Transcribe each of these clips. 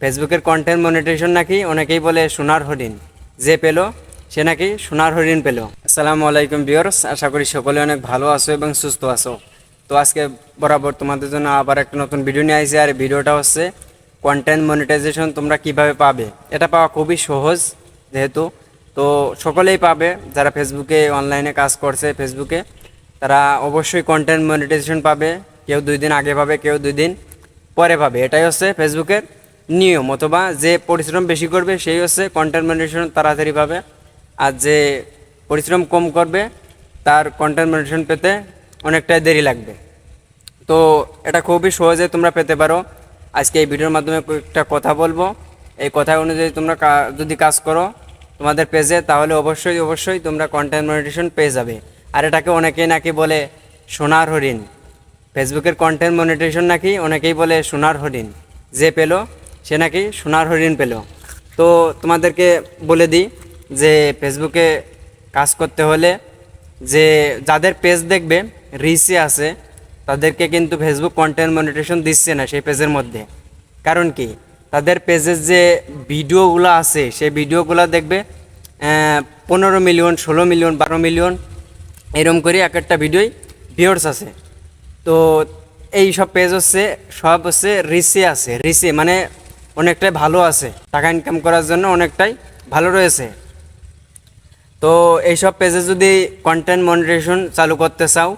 ফেসবুকের content monetisation নাকি অনেকেই বলে সোনার হরিণ। যে পেল, সে নাকি সোনার হরিণ পেল। আসসালামু আলাইকুম বিয়র্স আশা করি সকলে অনেক ভালো আছো এবং সুস্থ আছো। তো আজকে বরাবর তোমাদের জন্য আবার একটা নতুন ভিডিও নিয়ে আসি আর ভিডিওটা হচ্ছে কন্টেন্ট মনিটাইজেশন তোমরা কীভাবে পাবে? এটা পাওয়া খুবই সহজ যেহেতু। তো সকলেই পাবে, যারা ফেসবুকে অনলাইনে কাজ করছে, ফেসবুকে, তারা অবশ্যই কন্টেন্ট মনিটাইজেশন পাবে। কেউ দুই দিন আগে পাবে, কেউ দুই দিন পরে পাবে। এটাই হচ্ছে ফেসবুকের নিয়ম অথবা যে পরিশ্রম বেশি করবে সেই হচ্ছে কন্টেন্ট মনিটেশন তাড়াতাড়ি পাবে। আর যে পরিশ্রম কম করবে, তার কন্টেন্ট মনিটেশন পেতে অনেকটাই দেরি লাগবে। তো এটা খুবই সহজে তোমরা পেতে পারো। আজকে এই ভিডিওর মাধ্যমে একটা কথা বলব। এই কথা অনুযায়ী তোমরা যদি কাজ করো তোমাদের পেজে তাহলে অবশ্যই অবশ্যই তোমরা কন্টেন্ট মনিটেশন পেয়ে যাবে। আর এটাকে অনেকেই নাকি বলে সোনার হরিণ। ফেসবুকের কন্টেন্ট মনিটেশন নাকি অনেকেই বলে সোনার হরিণ। যে পেল সে নাকি সোনার হরিণ পেল। তো তোমাদেরকে বলে দিই যে ফেসবুকে কাজ করতে হলে যে যাদের পেজ দেখবে রিসে আছে, তাদেরকে কিন্তু ফেসবুক কন্টেন্ট মনিটেশন দিচ্ছে না সেই পেজের মধ্যে। কারণ কি? তাদের পেজের যে ভিডিওগুলো আছে, সেই ভিডিওগুলো দেখবে পনেরো মিলিয়ন ষোলো মিলিয়ন বারো মিলিয়ন এরকম করে এক একটা ভিডিওই ভিউর্স আছে। তো এই সব পেজ হচ্ছে, সব হচ্ছে রিসে আছে রিসে মানে অনেকটাই ভালো আছে। টাকা ইনকাম করার জন্য অনেকটাই ভালো রয়েছে। তো এইসব পেজে যদি কন্টেন্ট মনিটেশন চালু করতে চাও,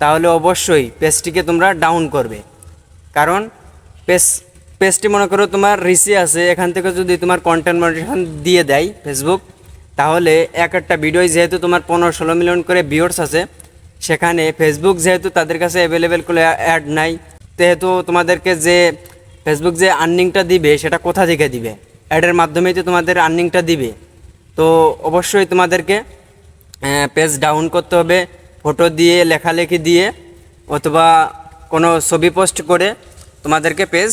তাহলে অবশ্যই পেজটিকে তোমরা ডাউন করবে। কারণ পেজ পেজটি মনে করো তোমার রিসি আছে, এখান থেকে যদি তোমার কন্টেন্ট মনিটেশন দিয়ে দেয় ফেসবুক তাহলে এক একটা ভিডিও যেহেতু তোমার পনেরো ষোলো মিলিয়ন করে ভিউর্স আছে, সেখানে ফেসবুক যেহেতু তাদের কাছে অ্যাভেলেবেল করে অ্যাড নাই, যেহেতু তোমাদেরকে যে ফেসবুক যে আর্নিংটা দিবে, সেটা কোথা থেকে দিবে? অ্যাডের মাধ্যমেই তো তোমাদের আর্নিংটা দিবে। তো অবশ্যই তোমাদেরকে পেজ ডাউন করতে হবে ফটো দিয়ে, লেখালেখি দিয়ে, অথবা কোনো ছবি পোস্ট করে তোমাদেরকে পেজ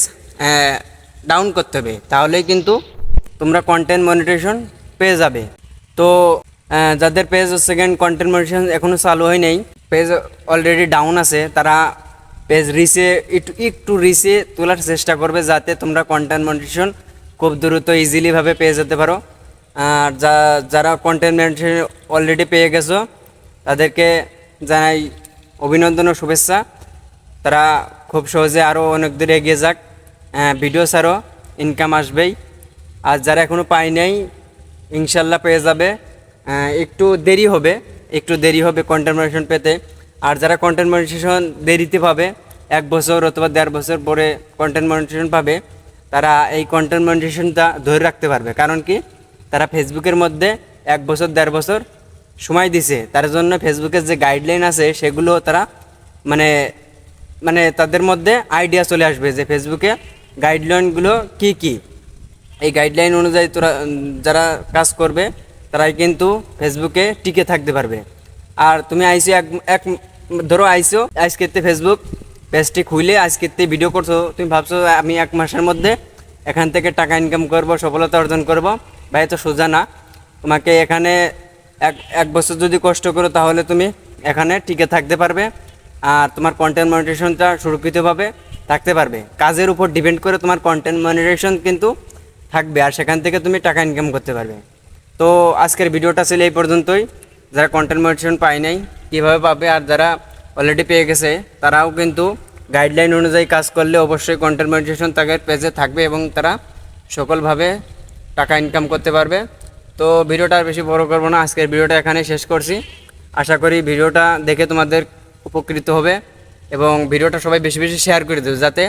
ডাউন করতে হবে। তাহলেই কিন্তু তোমরা কন্টেন্ট মনিটেশন পেয়ে যাবে। তো যাদের পেজ সেকেন্ড কন্টেন্ট মনিটেশন এখনও চালু হয় নাই পেজ অলরেডি ডাউন আছে, তারা পেজ রিসে একটু একটু রিসে তোলার চেষ্টা করবে যাতে তোমরা কন্টেন্ট মনিটেশন খুব দ্রুত ইজিলিভাবে পেয়ে যেতে পারো। আর যা, যারা কন্টেন্ট মনিটেশন অলরেডি পেয়ে গেছো, তাদেরকে জানাই অভিনন্দন ও শুভেচ্ছা। তারা খুব সহজে আরও অনেক দূরে এগিয়ে যাক। ভিডিও ছাড়ো ইনকাম আসবেই। আর যারা এখনও পায় নাই, ইনশাল্লাহ পেয়ে যাবে। একটু দেরি হবে, একটু দেরি হবে কন্টেন্ট পেতে। আর যারা কন্টেন্ট মনিটেশন দেরিতে পাবে, এক বছর অথবা দেড় বছর পরে কন্টেন্ট মনিটেশন পাবে, তারা এই কন্টেন্ট মনিটেশনটা ধরে রাখতে পারবে। কারণ কি? তারা ফেসবুকের মধ্যে এক বছর, দেড় বছর সময় দিছে। তার জন্য ফেসবুকের যে গাইডলাইন আছে, সেগুলো তারা মানে মানে তাদের মধ্যে আইডিয়া চলে আসবে যে ফেসবুকে গাইডলাইনগুলো কি কি? এই গাইডলাইন অনুযায়ী তোরা যারা কাজ করবে, তারাই কিন্তু ফেসবুকে টিকে থাকতে পারবে। আর তুমি আইসো এক এক ধরো আইসো আজকেতে ফেসবুক পেজটি খুলে আজকেতে ভিডিও করছ। তুমি ভাবছ আমি এক মাসের মধ্যে এখান থেকে টাকা ইনকাম করব, সফলতা অর্জন করব। ভাই তো সোজা না। তোমাকে এখানে এক এক বছর যদি কষ্ট করো, তাহলে তুমি এখানে টিকে থাকতে পারবে। আর তোমার কন্টেন্ট মনিটেশনটা সুরক্ষিতভাবে থাকতে পারবে। কাজের উপর ডিপেন্ড করে তোমার কন্টেন্ট মনিটেশন কিন্তু থাকবে। আর সেখান থেকে তুমি টাকা ইনকাম করতে পারবে। তো আজকের ভিডিওটা ছিল এই পর্যন্তই। যারা কন্টেন্ট মনিটেশন পায় নাই, কীভাবে পাবে আর যারা অলরেডি পেয়ে গেছে, তারাও কিন্তু গাইডলাইন অনুযায়ী কাজ করলে অবশ্যই কন্টেন্ট মনিটেশন তাদের পেজে থাকবে এবং তারা সকলভাবে টাকা ইনকাম করতে পারবে। তো ভিডিওটা আর বেশি বড় করব না, আজকের ভিডিওটা এখানে শেষ করছি। আশা করি ভিডিওটা দেখে তোমাদের উপকৃত হবে এবং ভিডিওটা সবাই বেশি বেশি শেয়ার করে দেবে যাতে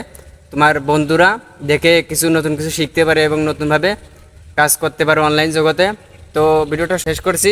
তোমার বন্ধুরা দেখে কিছু নতুন কিছু শিখতে পারে এবং নতুনভাবে কাজ করতে পারে অনলাইন জগতে। তো ভিডিওটা শেষ করছি।